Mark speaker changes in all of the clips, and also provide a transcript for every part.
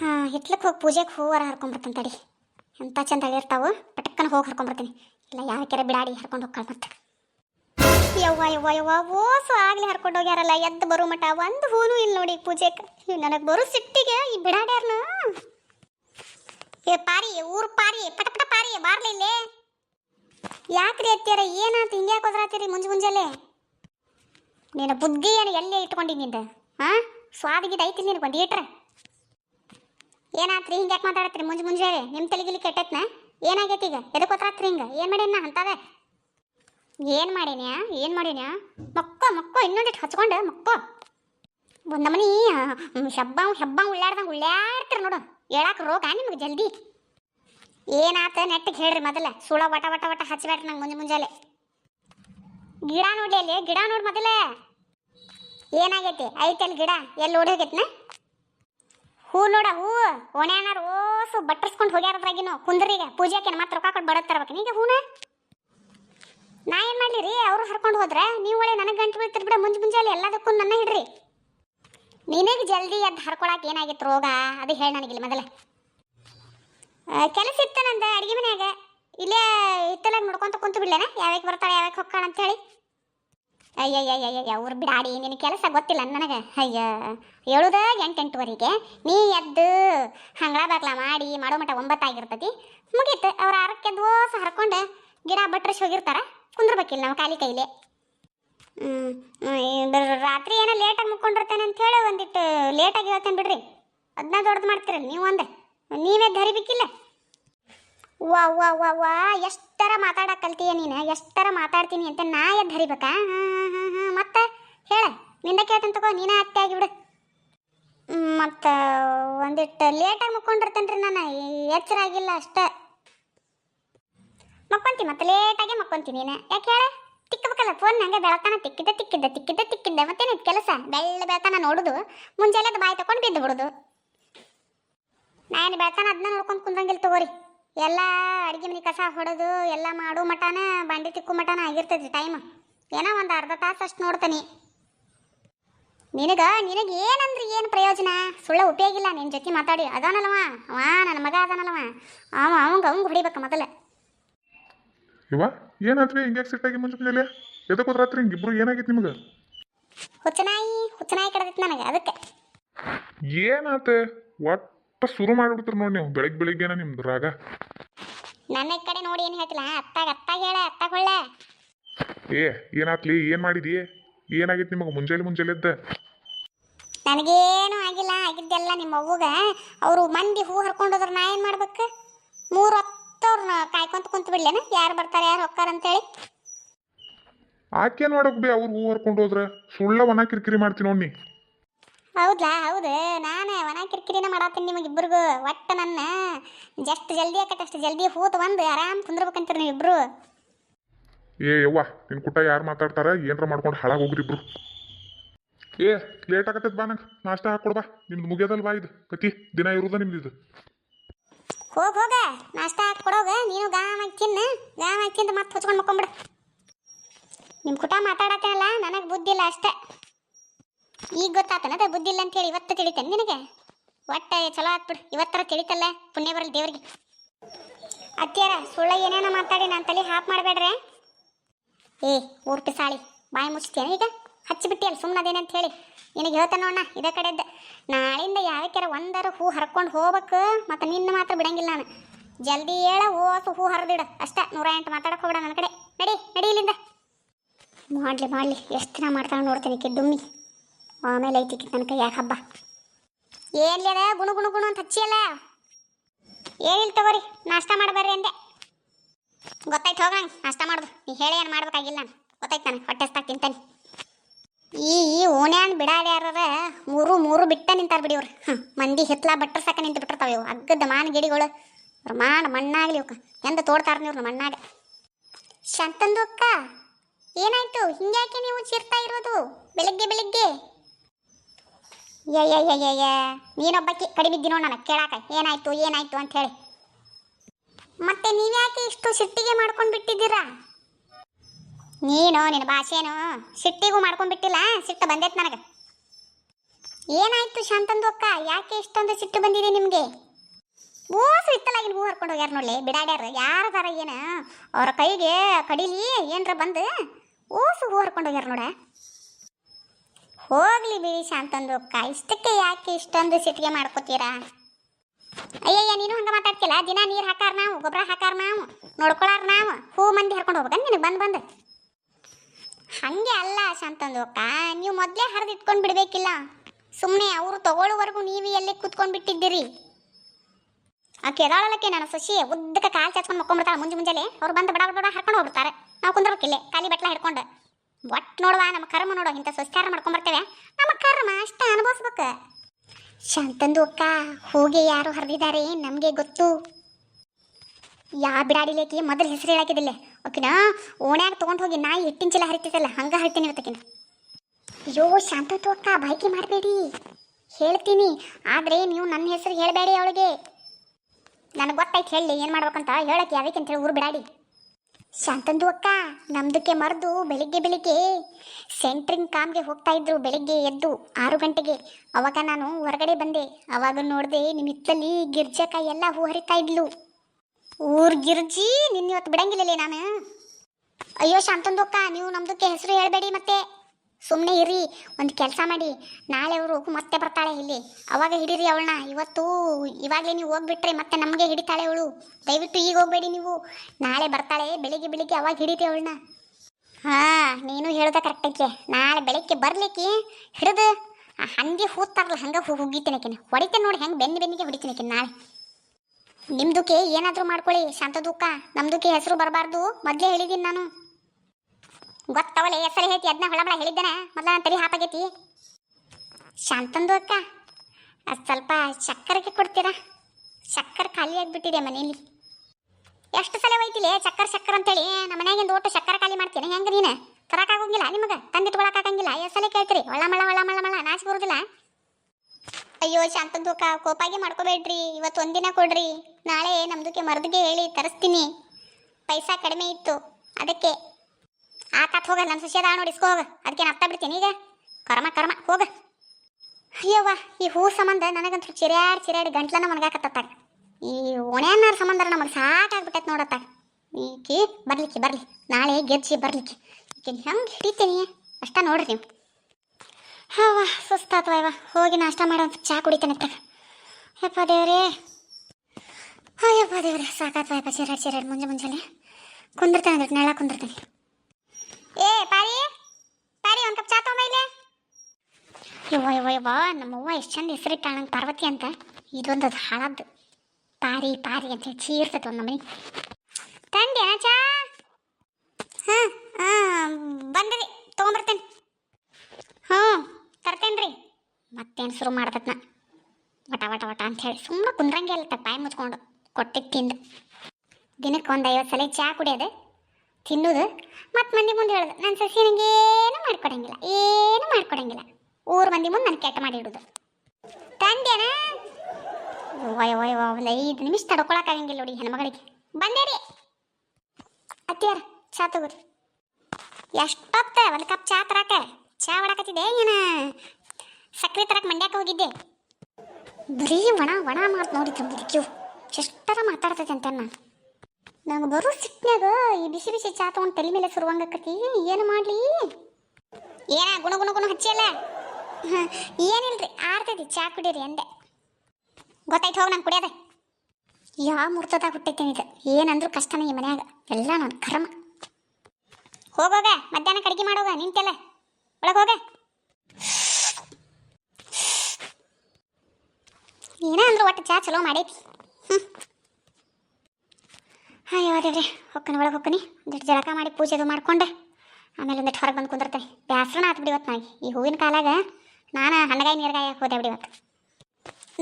Speaker 1: ಹಾಂ ಹಿತ್ಲಕ್ಕೆ ಹೋಗಿ ಪೂಜೆಗೆ ಹೂವಾರ ಹರ್ಕೊಂಬರ್ತೀನಿ ತಡಿ. ಎಂಥ ಚಂದ ಇರ್ತಾವು ಪಟಕ್ಕನ ಹೋಗಿ ಹರ್ಕೊಂಬರ್ತೀನಿ. ಇಲ್ಲ ಯಾವ ಬಿಡಾಡಿ ಹರ್ಕೊಂಡು ಹೋಗ್ಕಳ್ ಮತ್ತೆ. ಯವ್ವ ಯವ್ವ ಯವ್ವ, ಓಸು ಆಗ್ಲಿ ಹರ್ಕೊಂಡು ಹೋಗ್ಯಾರಲ್ಲ, ಎದ್ದು ಬರೋ ಮಟ ಒಂದು ಹೂನು ಇಲ್ಲ ನೋಡಿ ಪೂಜೆಗೆ. ನನಗೆ ಬರು ಸಿಟ್ಟಿಗೆ ಈ ಬಿಡಾಡ್ಯಾರನ. ಏ, ಪಾರಿ, ಊರು ಪಾರಿ, ಪಟ ಪಟ ಪಾರಿ ಬಾರ್ಲಿಲ್ಲ ಯಾಕ್ರಿ ಅತ್ಯಾರ ಏನಂತ ಹಿಂಗೆ ಹೋದ್ರಾತೀರಿ ಮುಂಜ್ ಮುಂಜಾನೆ ನೀನು ಬುದ್ಧಿಯನ್ನು ಎಲ್ಲಿ ಇಟ್ಕೊಂಡಿ ನಿಂದ? ಹಾಂ ಸ್ವಾದಿಗಿದ ಐತಿ ನಿನಗೆ ಒಂದು ಈಟ್ರ ಏನಾತ್ರಿ? ಹಿಂಗೆ ಯಾಕೆ ಮಾತಾಡತ್ರಿ? ಮುಂಜ್ ಮುಂಜಾನೆ ನಿಮ್ಮ ತಲೆಗಿಲಿ ಕೆಟ್ಟತ್ನ? ಏನಾಗೈತಿ ಈಗ? ಎದಕ್ಕೆ ಗೊತ್ತಾತ್ರಿ ಹಿಂಗೆ? ಏನು ಮಾಡೀನಿ ನಾ ಅಂತದ ಏನು ಮಾಡೀನ್ಯಾ? ಏನು ಮಾಡೀನ್ಯಾ? ಮಕ್ಕೋ ಮಕ್ಕೋ ಇನ್ನೊಂದಿಟ್ಟು ಹಚ್ಕೊಂಡು, ಮಕ್ಕೋ. ಒಂದು ನಮನಿ ಹೆಬ್ಬ ಹೆಬ್ಬ ಉಳ್ಳಾಡ್ದಂಗೆ ಉಳ್ಳಾಡ್ತಿರ ನೋಡು. ಹೇಳಕ್ಕೆ ರೋಗ ನಿಮ್ಗೆ ಜಲ್ದಿ. ಏನಾತ ನೆಟ್ಟಿಗೆ ಹೇಳ್ರಿ ಮೊದಲ. ಸುಳ ವಟ ವಟ ವಟ ಹಚ್ಚಬೇಡ್ರಿ ನಂಗೆ ಮುಂಜೆ ಮುಂಜಾನೆ ಗಿಡ ನೋಡ್ಲಿ ಅಲ್ಲಿ. ಗಿಡ ನೋಡಿ ಮೊದಲೇ. ಏನಾಗೈತಿ? ಐತೆ ಅಲ್ಲಿ ಗಿಡ ಎಲ್ಲಿ ಓಡಿ ಹೋಗೈತಿನ? ಹೂ ನೋಡ, ಹೂ. ಓಣ್ಯಾನಾರ ಓಸು ಬಟ್ಟರ್ಸ್ಕೊಂಡು ಹೋಗ್ಯಾರದ್ರಾಗಿನು. ಕುಂದ್ರಿಗೆ ಪೂಜೆಗೆ ಮತ್ತೆ ರೊಕ್ಕ ಕೊಟ್ಟು ಬಡತ್ ತರ್ಬೇಕು. ನಿಂಗೆ ಹೂನ? ನಾ ಏನು ಮಾಡ್ಲಿ ರೀ? ಅವರು ಹರ್ಕೊಂಡು ಹೋದ್ರೆ? ನೀವು ಒಳ್ಳೆ ನನಗೆ ಗಂಟು ಬೀಳ್ತಿರ್ ಬಿಡ, ಮುಂಜ್ ಮುಂಜಾನೆ ಎಲ್ಲದಕ್ಕೂ ನನ್ನ ಹಿಡ್ರಿ. ನಿನಗೆ ಜಲ್ದಿ ಎದ್ದು ಹರ್ಕೊಳಕ್ಕೆ ಏನಾಗಿತ್ತು ರೋಗ? ಅದು ಹೇಳಿ ನನಗಿಲ್ಲ ಮೊದಲ. ಕೆಲಸ ಇತ್ತು ನಂದು, ಅಡುಗೆ ಮನ್ಯಾಗ? ಇಲ್ಲೇ ಹಿತ್ತಲಾಗ ನೋಡ್ಕೊಂತ ಕುಂತು ಬಿಡ್ಲೇನ? ಯಾವಾಗ ಬರ್ತಾಳೆ ಯಾವಾಗ ಅಂತ ಅಂತೇಳಿ? ಅಯ್ಯಯ್ಯಯ್ಯಯ್ಯ ಅವ್ರು ಬಿಡಾಡಿ ನಿನ್ನ ಕೆಲಸ ಗೊತ್ತಿಲ್ಲ ನನಗೆ. ಅಯ್ಯ, ಹೇಳುದ ಎಂಟು ಎಂಟುವರೆಗೆ ನೀ ಎದ್ದು ಹಂಗಳ ಬಾಗ್ಲ ಮಾಡಿ, ಮಾಡೋ ಮಟ್ಟ ಒಂಬತ್ತಾಗಿರ್ತತಿ, ಮುಗೀತು. ಅವ್ರ ಆರಕ್ಕೆ ಸಹ ಹರ್ಕೊಂಡು ಗಿಡ ಬಟ್ರಸ್ ಹೋಗಿರ್ತಾರ ಕುಂದ್ರಬೇಕಿಲ್ಲ ನಾವು ಖಾಲಿ ಕೈಲಿ. ರಾತ್ರಿ ಏನೋ ಲೇಟಾಗಿ ಮುಕ್ಕೊಂಡಿರ್ತೇನೆ ಅಂತ ಹೇಳಿ ಒಂದಿಟ್ಟು, ಲೇಟಾಗಿ ಹೇಳ್ತೇನೆ ಬಿಡ್ರಿ. ಅದನ್ನ ದೊಡ್ಡದು ಮಾಡ್ತೀರಲ್ಲ ನೀವು ಒಂದೇ ನೀವೇ ಧರಿಬೇಕಿಲ್ಲ. ವಾ ವಾ ವಾ ವಾ, ಎಷ್ಟರ ಮಾತಾಡಕ್ ಕಲ್ತೀಯ ನೀನು? ಎಷ್ಟರ ಮಾತಾಡ್ತೀನಿ ಅಂತ ನಾ ಎದ್ದು ಹರಿಬೇಕಾ? ಮತ್ತೆ ಹೇಳ, ನಿಂದ ಕೇಳ್ತಂತ ತಗೋ, ನೀನೇ ಅತ್ತೆ ಆಗಿಬಿಡು. ಮತ್ತು ಒಂದಿಟ್ಟು ಲೇಟಾಗಿ ಮುಕ್ಕೊಂಡಿರ್ತೇನೆ ರೀ ನಾನು ಎಚ್ಚರ ಆಗಿಲ್ಲ ಅಷ್ಟೇ. ಮಕ್ಕೊಂತೀನಿ ಮತ್ತೆ ಲೇಟಾಗೆ ಮಕ್ಕೊಂತೀನಿ ನೀನು. ಯಾಕೆ ಹೇಳ? ತಿಕ್ಕಬೇಕಲ್ಲ ಫೋನ್ ಹಂಗೆ ಬೆಳತಾನ ತಿಕ್ಕಿದ್ದ ತಿಕ್ಕಿದ್ದ ತಿಕ್ಕಿದ್ದ ತಿಕ್ಕಿದ್ದ ಮತ್ತೇನು ಕೆಲಸ? ಬೆಳ್ಳ ಬೆಳತಾನ ನೋಡುದು, ಮುಂಜಾನೆ ಅದು ಬಾಯಿ ತಕೊಂಡು ಬಿದ್ದು ಬಿಡುದು. ನಾನು ಬೆಳತಾನ ಅದನ್ನ ನೋಡ್ಕೊಂಡು ಕುಂದಂಗಿಲ್ಲ ತಗೋರಿ. ಎಲ್ಲ ಅಡುಗೆ ಮನೆ ಕಸ ಹೊಡೆದು ಎಲ್ಲ ಮಾಡೋ ಮಟನ ಬಂಡಿ ತಿಕ್ಕು ಮಟನ ಆಗಿರ್ತೈತಿ ಟೈಮ್ ಏನೋ ಒಂದು ಅರ್ಧ ತಾಸು ಅಷ್ಟು ನೋಡ್ತಾನೆ. ನಿನಗೆ ನಿನಗೆ ಏನಂದ್ರೆ ಏನು ಪ್ರಯೋಜನ? ಸುಳ್ಳ ಉಪಯೋಗ ಇಲ್ಲ ನಿನ್ನ ಜೊತೆ ಮಾತಾಡಿ. ಅದಾನಲ್ವ ಅವ ನನ್ನ ಮಗ ಅದಾನಲ್ವ ಅವ ಅವಂಗ ಅವಂಗ ಹೊಡಿಬೇಕು ಮೊದಲ.
Speaker 2: ಇವ ಏನಾತ್ರಿ ಹಿಂಗ್ಯಾಕೆ ಸಿಟ್ಟಾಗಿ ಮುಂಜಾನೆ ಎದಕ್ಕೆ ಹೋದ್ರಾತ್ರಿ? ಹಿಂಗೆ ಇಬ್ರು ಏನಾಗೈತಿ ನಿಮಗೆ?
Speaker 1: ಹುಚ್ಚನಾಯಿ ಹುಚ್ಚನಾಯಿ ಕಡ್ದೈತಿ ನನಗೆ ಅದಕ್ಕೆ.
Speaker 2: ಏನಾತ? ಒಟ್ಟ ಶುರು ಮಾಡಿಬಿಡ್ತೀರಿ ನೋಡಿ ನೀವು ಬೆಳಗ್ಗೆ ಬೆಳಿಗ್ಗೆನ ನಿಮ್ದು ರಾಗ.
Speaker 1: ನನ್ನ ಕಡೆ ನೋಡಿ ಏನು ಹೇಳ್ತಿಲ್ಲ? ಅತ್ತಾಗ ಅತ್ತ ಹೇಳ ಅತ್ತ ಹೊಳ್ಳೆ.
Speaker 2: ಏ ಏನಾತ್ಲಿ ಏನು ಮಾಡಿದಿ? ಏನಾಗಿತ್ತು ನಿಮಗೆ? ಮುಂಜಾನೆ ಮುಂಜಾನೆ ಎದ್ದ.
Speaker 1: ನನಗೇನು ಆಗಿಲ್ಲ. ಆಗಿದ್ದೆಲ್ಲ ನಿಮ್ಮ ಅವ್ವಗ. ಅವರು ಮಂದಿ ಹೂ ಹರ್ಕೊಂಡು ಹೋದ್ರೆ ನಾ ಏನು ಮಾಡ್ಬೇಕು? ಮೂರು ಹೊತ್ತು ಅವ್ರನ್ನ ಕಾಯ್ಕೊಂತ ಕುಂತು ಬಿಡ್ಲೇನ? ಯಾರು ಬರ್ತಾರೆ ಯಾರು ಅಂತ ಅಂತೇಳಿ.
Speaker 2: ಆಕೆ ನೋಡಕ್ ಬೇ? ಅವ್ರು ಹೂ ಹರ್ಕೊಂಡು ಹೋದ್ರೆ. ಸುಳ್ಳ ಒಣ ಕಿರಿಕಿರಿ ಮಾಡ್ತೀನಿ ನೋಡಿ
Speaker 1: ಹೌದಾ ಹೌದು. ನಾನು ಒಣ ಕಿರಿಕಿರಿನ ಮಾಡತ್ತೀನಿ ನಿಮಗಿಬ್ಬರಿಗೂ ಒಟ್ಟು ನನ್ನ ಜಸ್ಟ್ ಜಲ್ದಿ ಆಕತ್ತೆ ಅಷ್ಟು ಜಲ್ದಿ ಹೂತು ಒಂದು ಆರಾಮ್ ಕುಂದ್ರಬೇಕಂತೀರಿ ಇಬ್ಬರು
Speaker 2: ಏ ಯವ್ವ ನಿನ್ ಕುಟ ಯಾರು ಮಾತಾಡ್ತಾರೆ? ಏನರ ಮಾಡ್ಕೊಂಡು ಹಾಳಾಗಿ ಹೋಗ್ರಿ ಇಬ್ರು. ಏ ಲೇಟ್ ಆಗತ್ತದ ಬಾ ನಂಗೆ. ನಾಷ್ಟ ಹಾಕೊಡ ಬಾ. ನಿಮ್ದು ಮುಗಿಯೋದಲ್ ಬಾ ಇದು? ಕತಿ ದಿನ ಇರುದ ನಿಮ್ದು ಇದು?
Speaker 1: ಹೋಗ ಹೋಗ. ನಾಷ್ಟ ಹಾಕಿ ಕೊಡೋಗ ನೀನು ಗಾಮ ತಿನ್ನ. ಗಾಮ ತಿಂದು ಮತ್ತೆ ಹೊಚ್ಕೊಂಡು ಮಕ್ಕೊಂಬಿಡು. ನಿಮ್ಮ ಕುಟ ಮಾತಾಡತ್ತೇನಲ್ಲ ನನಗೆ ಬುದ್ಧಿ ಇಲ್ಲ ಅಷ್ಟೇ. ಈಗ ಗೊತ್ತಾತನದ ಬುದ್ಧಿ ಇಲ್ಲ ಅಂತೇಳಿ ಇವತ್ತು ತಿಳಿತೇನೆ ನಿನಗೆ? ಒಟ್ಟ ಚಲೋ ಆಗ್ಬಿಡು ಇವತ್ತರ ತಿಳಿತಲ್ಲ ಪುಣ್ಯ ಬರಲಿ ದೇವ್ರಿಗೆ. ಅತ್ಯಾರ ಸುಳ್ಳ ಏನೇನೋ ಮಾತಾಡಿ ನಾನು ತಲೆ ಹಾಪ್ ಮಾಡಬೇಡ್ರೆ? ಏ, ಊರ್ಪಿ ಸಾಳಿ, ಬಾಯಿ ಮುಚ್ತೇನೆ ಈಗ? ಹಚ್ಚಿಬಿಟ್ಟಿಯಲ್ಲ ಸುಮ್ಮನೆ ಅಂತ ಹೇಳಿ. ನಿನಗೆ ಹೇಳ್ತಾನೆ ಅಣ್ಣ ಇದೇ ಕಡೆದ್ದು ನಾಳಿಂದ ಯಾವಕ್ಕಾರ ಒಂದರ ಹೂ ಹರ್ಕೊಂಡು ಹೋಗ್ಬೇಕು ಮತ್ತು ನಿನ್ನ ಮಾತ್ರ ಬಿಡಂಗಿಲ್ಲ ನಾನು. ಜಲ್ದಿ ಹೇಳ ಓಸು ಹೂ ಹರಿದಿಡು. ಅಷ್ಟೇ, ನೂರ ಎಂಟು ಮಾತಾಡಕ್ಕೆ ಹೋಗ್ಬೇಡ ನನ್ನ ಕಡೆ. ನಡಿ ನಡಿ ಇಲ್ಲಿಂದ. ಮಾಡಲಿ ಮಾಡಲಿ. ಎಷ್ಟು ದಿನ ಮಾಡ್ತಾಳೆ ನೋಡ್ತೀನಿ ಕಿ ಡುಮ್ಮಿ ಆಮೇಲೆ ಐತಿ ನನ್ನ ಕೈ ಕೈಯಾಗ ಹಬ್ಬ. ಏನ್ಲಿ ಅದ? ಗುಣು ಗುಣು ಗುಣು ಅಂತ ಹಚ್ಚಿಯಲ್ಲ ಏನಿಲ್ಲ ತಗೋರಿ, ನಾಷ್ಟ ಮಾಡಬೇಡ್ರಿ ಅಂದೆ. ಗೊತ್ತಾಯ್ತು ಹೋಗ ನಂಗೆ, ನಾಷ್ಟ ಮಾಡೋದು. ನೀ ಹೇಳಿ ಏನು ಮಾಡ್ಬೇಕಾಗಿಲ್ಲ ನಾನು. ಗೊತ್ತಾಯ್ತು ನಾನು ಹೊಟ್ಟೆ ಹಸ್ತಾಗ ತಿಂತಾನೆ. ಈ ಈ ಓಣ್ಯಾನ್ ಯಾರ ಮೂರು ಮೂರು ಬಿಟ್ಟ ನಿಂತಾರ ಬಿಡಿ ಇವ್ರು. ಮಂದಿ ಹಿತ್ಲ ಬಟ್ಟರ್ ಸಾಕ ನಿಂತು ಬಿಟ್ಟಿರ್ತಾವ ಇವು. ಅಗ್ಗದ ಮಾನ ಗಿಡಿಗಳು. ಇವ್ರ ಮಾನ ಮಣ್ಣಾಗ್ಲಿ ಇವಕ್ಕ ಎಂದ ತೋಡ್ತಾರ ಇವ್ರ ಮಣ್ಣಾಗ. ಶಾಂತಂದು ಅಕ್ಕ, ಏನಾಯ್ತು? ಹಿಂಗ್ಯಾಕೆ ನೀವು ಚಿರ್ತಾ ಇರೋದು? ಬೆಳಿಗ್ಗೆ, ಬೆಳಗ್ಗೆ. ಯ ಯ ಯ ಯ ನೀನೊಬ್ಬಕ್ಕೆ ಕಡಿಮೆ ಇದ್ದೀನೋ ನನಗೆ ಕೇಳಾಕ. ಏನಾಯ್ತು ಏನಾಯ್ತು ಅಂತ ಹೇಳಿ. ಮತ್ತೆ ನೀವ್ಯಾಕೆ ಇಷ್ಟು ಸಿಟ್ಟಿಗೆ ಮಾಡ್ಕೊಂಡು ಬಿಟ್ಟಿದ್ದೀರಾ ನೀನು ನಿನ್ನ ಭಾಷೆನು? ಸಿಟ್ಟಿಗೂ ಮಾಡ್ಕೊಂಡ್ಬಿಟ್ಟಿಲ್ಲ, ಸಿಟ್ಟು ಬಂದೈತೆ ನನಗೆ. ಏನಾಯ್ತು ಶಾಂತಂದು ಅಕ್ಕ? ಯಾಕೆ ಇಷ್ಟೊಂದು ಸಿಟ್ಟು ಬಂದಿದೆ ನಿಮಗೆ? ಓಸು ಇತ್ತಲಾಗಿನ ಹೂ ಹರ್ಕೊಂಡು ಹೋಗ್ಯಾರ ನೋಡ್ಲಿ, ಬಿಡಾಡ್ಯಾರ. ಯಾರದಾರ ಏನು? ಅವ್ರ ಕೈಗೆ ಕಡಿಲಿ ಏನರ ಬಂದು ಓಸು ಹೂ ಹರ್ಕೊಂಡು ಹೋಗ್ಯಾರ ನೋಡ. ಹೋಗ್ಲಿ ಬಿಡಿ ಶಾಂತಂದು ಅಕ್ಕ, ಇಷ್ಟಕ್ಕೆ ಯಾಕೆ ಇಷ್ಟೊಂದು ಸಿಟ್ಟಿಗೆ ಮಾಡ್ಕೋತೀರಾ? ಅಯ್ಯಯ್ಯ, ನೀನು ಹಂಗ ಮಾತಾಡ್ತಿಲ್ಲ ದಿನ ನೀರು ಹಾಕಾರ ನಾವು ಗೊಬ್ಬರ ಹಾಕಾರ ನಾವು, ನೋಡ್ಕೊಳಾರ ನಾವು, ಹೂ ಮಂದಿ ಹರ್ಕೊಂಡು ಹೋಗ್ಬೇಕಂತ ನಿನಗೆ ಬಂದು ಬಂದು. ಹಾಗೆ ಅಲ್ಲ ಶಾಂತಂದು ಅಕ್ಕ, ನೀವು ಮೊದಲೇ ಹರಿದು ಇಟ್ಕೊಂಡು ಬಿಡ್ಬೇಕಿಲ್ಲ. ಸುಮ್ಮನೆ ಅವರು ತಗೊಳ್ಳೋವರೆಗೂ ನೀವು ಎಲ್ಲಿ ಕೂತ್ಕೊಂಡು ಬಿಟ್ಟಿದ್ದೀರಿ. ಆ ಕೆದಾಳಲಕ್ಕೆ ನಾನು ಸೊಸಿ ಉದ್ದಕ್ಕೆ ಕಾಲು ಚಾಚ್ಕೊಂಡು ಮಕ್ಕೊಂಡ್ಬಿಡ್ತಾಳೆ ಮುಂಜೆ ಮುಂಜಾನೆ. ಅವ್ರು ಬಂದು ಬಡ ಬಡ ಹರ್ಕೊಂಡು ಹೋಗ್ಬಿಡ್ತಾರೆ. ನಾವು ಕುಂದ್ರಬೇಕಿಲ್ಲೇ ಖಾಲಿ ಬಟ್ಲ ಹಿಡ್ಕೊಂಡು. ಒಟ್ಟು ನೋಡುವ, ನಮ್ಮ ಕರ್ಮ ನೋಡುವ ಇಂಥ ಸಂಸ್ಕಾರ ಮಾಡ್ಕೊಂಬರ್ತೇವೆ ನಮ್ಮ ಕರ್ಮ ಅಷ್ಟ ಅನುಭವಿಸ್ಬೇಕು. ಶಾಂತಂದು ಅಕ್ಕ, ಹೋಗಿ ಯಾರು ಹರಿದಿದ್ದಾರೆ ನಮಗೆ ಗೊತ್ತು. ಯಾ ಬಿಡಾಡಿಲೇಕಿ ಮೊದಲು ಹೆಸರು ಹೇಳಾಕಿದಿಲ್ಲ ಓಕೆನಾ ಓಣ್ಯಾಗ ತೊಗೊಂಡು ಹೋಗಿ ನಾಯಿ ಹಿಟ್ಟಿನ ಚೀಲ ಹರಿತಿದ್ದಲ್ಲ ಹಂಗೆ ಹರಿತೀನಿ ಇವತ್ತಕಿನ. ಅಯ್ಯೋ, ಶಾಂತಂತು ಅಕ್ಕ, ಬಾಯ್ಕೆ ಮಾಡಬೇಡಿ. ಹೇಳ್ತೀನಿ, ಆದರೆ ನೀವು ನನ್ನ ಹೆಸರು ಹೇಳಬೇಡಿ ಅವಳಿಗೆ. ನನಗೆ ಗೊತ್ತಾಯ್ತು ಹೇಳಿ, ಏನು ಮಾಡ್ಬೇಕಂತ ಹೇಳಕ್ಕೆ ಯಾವಕ್ಕೆ ಅಂತ ಹೇಳಿ ಊರು ಬಿಡಾಡಿ. ಶಾಂತಂದು ಅಕ್ಕ ನಮ್ದಕ್ಕೆ ಮರೆದು ಬೆಳಿಗ್ಗೆ ಬೆಳಿಗ್ಗೆ ಸೆಂಟ್ರಿಂಗ್ ಕಾಮ್ಗೆ ಹೋಗ್ತಾ ಇದ್ರು, ಬೆಳಿಗ್ಗೆ ಎದ್ದು ಆರು ಗಂಟೆಗೆ. ಅವಾಗ ನಾನು ಹೊರಗಡೆ ಬಂದೆ. ಅವಾಗ ನೋಡಿದೆ ನಿಮ್ಮ ಹಿತ್ತಲ್ಲಿ ಗಿರ್ಜಕ್ಕ ಎಲ್ಲ ಹೂ ಹರಿತಾ ಇದ್ಲು. ಊರ್ ಗಿರ್ಜಿ ನಿನ್ನ ಇವತ್ತು ಬಿಡಂಗಿಲ್ಲಲೇ ನಾನು. ಅಯ್ಯೋ ಶಾಂತಂದು ಅಕ್ಕ ನೀವು ನಮ್ದಕ್ಕೆ ಹೆಸರು ಹೇಳಬೇಡಿ ಮತ್ತೆ. ಸುಮ್ಮನೆ ಇರಿ, ಒಂದು ಕೆಲಸ ಮಾಡಿ. ನಾಳೆ ಅವರು ಮತ್ತೆ ಬರ್ತಾಳೆ ಇಲ್ಲಿ. ಅವಾಗ ಹಿಡೀರಿ ಅವಳನ್ನ. ಇವತ್ತು ಇವಾಗಲೇ ನೀವು ಹೋಗ್ಬಿಟ್ರೆ ಮತ್ತೆ ನಮಗೆ ಹಿಡಿತಾಳೆ ಅವಳು. ದಯವಿಟ್ಟು ಈಗ ಹೋಗ್ಬೇಡಿ ನೀವು. ನಾಳೆ ಬರ್ತಾಳೆ, ಬೆಳಿಗ್ಗೆ ಬೆಳಿಗ್ಗೆ ಅವಾಗ ಹಿಡೀರಿ ಅವಳನ್ನ. ಹಾಂ, ನೀನು ಹೇಳ್ದೆ ಕರೆಕ್ಟಕ್ಕೆ ನಾಳೆ ಬೆಳಿಗ್ಗೆ ಬರ್ಲಿಕ್ಕೆ ಹಿಡಿದು ಹಂಗೆ ಹೂತಾರಲ್ಲ, ಹಂಗೆ ಹುಗಿತೀನಕಿನ ಹೊಡಿತೇನೆ ನೋಡಿ, ಹೆಂಗೆ ಬೆನ್ನು ಬೆನ್ನಿಗೆ ಹೊಡಿತೀನಕಿನ ನಾಳೆ. ನಿಮ್ದಕ್ಕೆ ಏನಾದರೂ ಮಾಡ್ಕೊಳ್ಳಿ ಶಾಂತ ದುಃಖ ನಮ್ದಕ್ಕೆ ಹೆಸರು ಬರಬಾರ್ದು. ಮೊದಲೇ ಹೇಳಿದ್ದೀನಿ ನಾನು. ಗೊತ್ತವಳೆ ಹೆಸರು ಹೇಳ್ತಿ ಅದನ್ನ ಹೊಳಬಳ ಹೇಳಿದ್ದೇನೆ. ಮೊದಲ ನನ್ನ ತಲೆ ಹಾಪಾಗೈತಿ. ಶಾಂತಂದು ಅಕ್ಕ, ಅದು ಸ್ವಲ್ಪ ಸಕ್ಕರೆಗೆ ಕೊಡ್ತೀರಾ? ಚಕ್ಕರ್ ಖಾಲಿ ಆಗಿಬಿಟ್ಟಿದೆ ಮನೇಲಿ. ಎಷ್ಟು ಸಲ ಒಯ್ತಿಲಿ ಚಕ್ಕರ್ ಚಕ್ಕರ್ ಅಂತೇಳಿ? ನಮ್ಮ ಮನೆಯಾಗಿಂದ ಒಟ್ಟು ಚಕ್ಕರ ಖಾಲಿ ಮಾಡ್ತೀನಿ. ಹೆಂಗೆ ನೀನು? ತರಕಾಗೋಂಗಿಲ್ಲ ನಿಮಗೆ? ತಂದಿಟ್ಕೊಳಕ್ಕಾಗಂಗಿಲ್ಲ ಎಷ್ಟು ಸಲ ಕೇಳ್ತೀರಿ. ಒಳ ಮಳ ಒಳ ಮಳ ಮಳ, ನಾಚಿ ಬರುದಿಲ್ಲ. ಅಯ್ಯೋ ಶಾಂತಂದು ಅಕ್ಕ, ಕೋಪಾಗಿ ಮಾಡ್ಕೋಬೇಡ್ರಿ. ಇವತ್ತು ಒಂದಿನ ಕೊಡ್ರಿ. ನಾಳೆ ನಮ್ದಕ್ಕೆ ಮರದಿಗೆ ಹೇಳಿ ತರಿಸ್ತೀನಿ. ಪೈಸಾ ಕಡಿಮೆ ಇತ್ತು. ಅದಕ್ಕೆ ಆತಾತ್ ಹೋಗ ನನ್ನ ಸುಶೇದ ನೋಡಿ ಹೋಗ. ಅದಕ್ಕೆ ಅರ್ಥ ಬಿಡ್ತೀನಿ ಈಗ? ಕರ್ಮ ಕರ್ಮ, ಹೋಗ. ಅಯ್ಯವ್ವ, ಈ ಹೂ ಸಂಬಂಧ ನನಗಂತೂ ಚಿರ್ಯಾಡ್, ಚಿರ್ಯಾಡಿ ಗಂಟ್ಲನ ಮನಗಾಕತ್ತಾಗ ಈ ಒಣ್ಯಾನಾರ ಸಂಬಂಧ ನಮಗೆ ಸಾಕಾಗ್ಬಿಟ್ಟೈತೆ ನೋಡತ್ತಾಗ. ಈಕಿ ಬರ್ಲಿಕ್ಕೆ, ಬರ್ಲಿ. ನಾಳೆ ಗೆಜ್ಜಿ ಬರ್ಲಿಕ್ಕೆ. ಈಕೆ ಹೆಂಗೆ ಹಿಡಿತೀನಿ? ಅಷ್ಟ ನೋಡ್ರಿ ನೀವು. ಹಾವ ಸುಸ್ತಾತ್ವ ಇವ. ಹೋಗಿ ನಾಷ್ಟ ಮಾಡೋ ಚಹಾ ಕುಡಿತಾನೆ ತಗ ಯಪ್ಪ ದೇವ್ರೇ. ಅಯ್ಯಪ್ಪ ದೇವ್ರೆ, ಸಾಕಾತ್ವ ಯಪ್ಪ ಚಿರಾಡ್ ಚಿರಾಡ್ ಮುಂಜೆ ಮುಂಜಾನೆ. ಕುಂದಿರ್ತಾನೆ ನೆಳ ಕುಂದಿರ್ತಾನೆ. ಏ, ಪಾರಿ. ಪಾರಿ, ಒಂದು ಕಪ್ ಚಾ ತೊಗೊಂಬೈಲೆ ಯವ್ವ ಯವ್ವ ಯವ್ವ, ನಮ್ಮವ್ವ ಎಷ್ಟು ಚಂದ ಹೆಸರಿಟ್ಟಾಳ ಪಾರ್ವತಿ ಅಂತ. ಇದೊಂದು ಅದು ಹಾಳದ್ದು ಪಾರಿ ಪಾರಿ ಅಂತ ಹೇಳಿ ಚೀ ಇರ್ತೈತೆ ಒಂದು ನಮ್ಮನೆ ತಂದೇನ ಚಾ? ಹಾಂ ಹಾಂ ಬಂದ್ರಿ, ತೊಗೊಂಬರ್ತೇನೆ. ಹ್ಞೂ ತರ್ತೇನೆ ರೀ ಮತ್ತೇನು ಶುರು ಮಾಡ್ತತ್ ನಾ. ವಟ ವಟ ವಟ ಅಂತ ಹೇಳಿ ಸುಮ್ಮನೆ ಕುಂದ್ರಂಗೆ ಅಲ್ಲ ಬಾಯಿ ಮುಚ್ಕೊಂಡು ಕೊಟ್ಟಿದ್ದು ತಿಂದು. ದಿನಕ್ಕೆ ಒಂದು ಐವತ್ತು ಸಲ ಚಹಾ ಕುಡಿಯೋದು. ತಿನ್ನೋದು? ಮತ್ತು ಮಂದಿ ಮುಂದೆ ಹೇಳೋದು ನನ್ನ ಸಸಿ ಏನು ಮಾಡ್ಕೊಡಂಗಿಲ್ಲ ಏನು ಮಾಡ್ಕೊಡಂಗಿಲ್ಲ. ಊರು ಮಂದಿ ಮುಂದೆ ನಾನು ಕೆಟ್ಟ ಮಾಡಿ ಇಡೋದು. ತಂದೇನ? ವಯ್ ವಯ್ ಒಂದು ಐದು ನಿಮಿಷ ತಡ್ಕೊಳಕ್ಕಾಗಂಗಿಲ್ಲ ನೋಡಿ ಹೆಣ್ಮಗಳಿಗೆ. ಬಂದೇ ರೀ. ಅತ್ತಿಯಾರ, ಚಾ ತಗೋರಿ. ಎಷ್ಟೊತ್ತ ಒಂದು ಕಪ್ ಚಾ ತರಾಕ? ಚಾ ಹೊಡಕತ್ತಿದ್ದೆ ಏನ? ಸಕ್ಕರೆ ತರಕ ಮಂಡ್ಯಕ್ಕೆ ಹೋಗಿದ್ದೆ. ಬರೀ ಒಣ ಒಣ ಮಾತು ನೋಡಿ ತಂದಿದ್ದಕ್ಕಿವು ಎಷ್ಟರ ಮಾತಾಡ್ತೈತೆ ಅಂತ ನಾನು ನಂಗೆ ಬರೋ ಸಿಟ್ನ್ಯಾಗ ಈ ಬಿಸಿ ಬಿಸಿ ಚಾ ತಗೊಂಡು ತಲೆ ಮೇಲೆ ಸುರುವಂಗಕ್ಕತಿ ಏನು ಮಾಡಲಿ? ಏನ ಗುಣ ಗುಣ ಗುಣ ಹಚ್ಚಿಲ್ಲ ಹಾಂ, ಏನಿಲ್ರಿ, ಆರ್ತೈತಿ, ಚಾ ಕುಡೀರಿ ಅಂದೆ. ಗೊತ್ತಾಯ್ತು ಹೋಗಿ ನಂಗೆ ಕುಡಿಯೋದೆ. ಯಾವ ಮುರ್ತದ ಹುಟ್ಟೈತೇನೆ ಇದು ಏನಂದ್ರೂ ಕಷ್ಟನೇ ಈ ಮನ್ಯಾಗ. ಎಲ್ಲ ನನ್ನ ಕರ್ಮ. ಹೋಗೋಗ ಮಧ್ಯಾಹ್ನ ಕಡಿಗೆ ಮಾಡೋಗ ನಿಂತೆಲ್ಲ. ಒಳಗೆ ಹೋಗ. ಏನ ಅಂದ್ರು ಒಟ್ಟು ಚಾ ಚಲೋ ಮಾಡೈತಿ. ಹ್ಞೂ ಹಾಂ ಯಾವ್ದೇವ್ರಿ ಹೊಕ್ಕನ ಒಳಗೆ ಹೊಕ್ಕನಿ. ಒಂದಿಟ್ಟು ಜಳಕ ಮಾಡಿ ಪೂಜೆ ಅದು ಮಾಡ್ಕೊಂಡೆ. ಆಮೇಲೆ ಒಂದಿಟ್ಟು ಹೊರಗೆ ಬಂದು ಕುಂದಿರ್ತೇನೆ. ಬ್ಯಾಸ್ರನ ಆತು ಬಿಡಿ ಇವತ್ತು ನಾಯಿ ಈ ಹೂವಿನ ಕಾಲಾಗ ನಾನು ಹಣ್ಣಗಾಯಿ ನೀರ್ಗಾಯಿ ಹೋದೆ ಬಿಡಿ ಇವತ್ತು.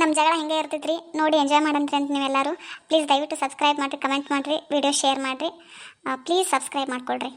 Speaker 1: ನಮ್ಮ ಜಗಳ ಹೆಂಗೆ ಇರ್ತೈತ್ರಿ. ನೋಡಿ ಎಂಜಾಯ್ ಮಾಡಂತ್ರಿ ಅಂತ ನೀವೆಲ್ಲರೂ. ಪ್ಲೀಸ್ ದಯವಿಟ್ಟು ಸಬ್ಸ್ಕ್ರೈಬ್ ಮಾಡಿರಿ ಕಮೆಂಟ್ ಮಾಡಿರಿ ವಿಡಿಯೋ ಶೇರ್ ಮಾಡಿರಿ. ಪ್ಲೀಸ್ ಸಬ್ಸ್ಕ್ರೈಬ್ ಮಾಡ್ಕೊಳ್ರಿ.